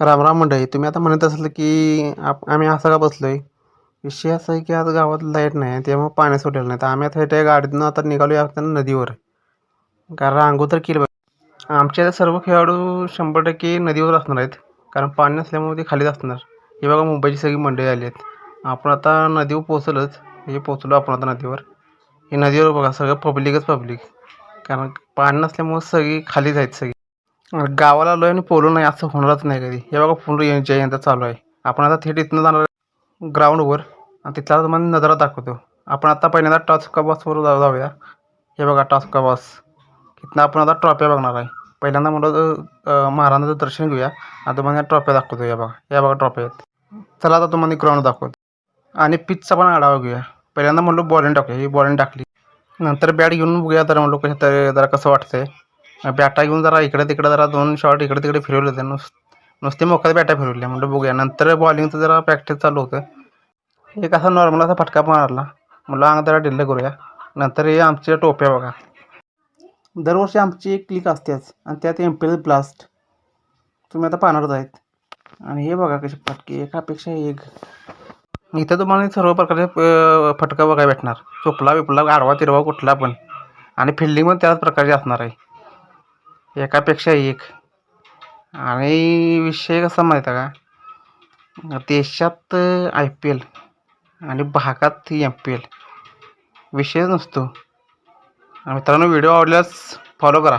राम राम मंडळी तुम्ही आता म्हणत असाल की आप आम्ही असं का बसलो आहे विषय असा आहे की आज गावात लाइट नाही आहे त्यामुळे पाणी सुटेल नाही. तर आम्ही आता त्या गाडीतून आता निघालो आहे आता नदीवर. कारण रांगो तर केलं पाहिजे. आमच्या सर्व खेळाडू शंभर टक्के नदीवर असणार आहेत. कारण पाणी नसल्यामुळे ते खालीच असणार. हे बघा मुंबईची सगळी मंडळी आली आहेत. आपण आता नदीवर पोचलंच हे म्हणजे पोचलो आपण आता नदीवर. हे नदीवर बघा सगळं पब्लिकच पब्लिक कारण पाणी नसल्यामुळे सगळी खालीच आहेत सगळी. गावाला आलो आणि पोलो नाही असं होणारच नाही कधी. हे बघा पूर्ण यांच्या यंदा चालू आहे. आपण आता थेट इथनं जाणार ग्राउंडवर आणि तिथला तुम्हाला नजरा दाखवतो. आपण आता पहिल्यांदा टास्का बॉसवर जाऊ जाऊया. हे बघा टास्का बस इथनं आपण आता ट्रॉफ्या बघणार आहे. पहिल्यांदा म्हणलं महाराजांचं दर्शन घेऊया. आणि तुम्हाला ट्रॉफ्या दाखवतो या बघा. या बघा ट्रॉफ्या आहेत. चला आता तुम्हाला ग्राउंड दाखवतो. आणि पिचचा पण आढावा घेऊया. पहिल्यांदा म्हणलो बॉलिंग टाकूया. ही बॉलिंग टाकली. नंतर बॅट घेऊन बघूया तर म्हणलो कसं तरी जरा कसं वाटतंय. बॅटा घेऊन जरा इकडे तिकडे जरा दोन शॉट इकडे तिकडे फिरवले होते. नुस नुसते मोकळ्या बॅटा फिरवल्या. म्हणजे बघूया. नंतर बॉलिंगचं जरा प्रॅक्टिस चालू होतं. एक असा नॉर्मल असा फटका मारला. म्हणलं अंग जरा डिल्ल करूया. नंतर हे आमच्या टोप्या बघा. दरवर्षी आमची एक क्लिक असतेच. आणि त्यात एम पी एल ब्लास्ट तुम्ही आता पाहणारच आहेत. आणि हे बघा कसे फटके. एकापेक्षा एक. इथं तुम्हाला सर्व प्रकारचे फटका बघायला भेटणार. चोपला बिपला आडवा तिरवा कुठला पण. आणि फिल्डिंग पण त्याच प्रकारची असणार आहे. एकापेक्षा एक. आणि विषय कसा माहीत आहे का? देशात आय पी एल आणि भागात एम पी एल विषयच नसतो. मित्रांनो व्हिडिओ आवडल्यास फॉलो करा.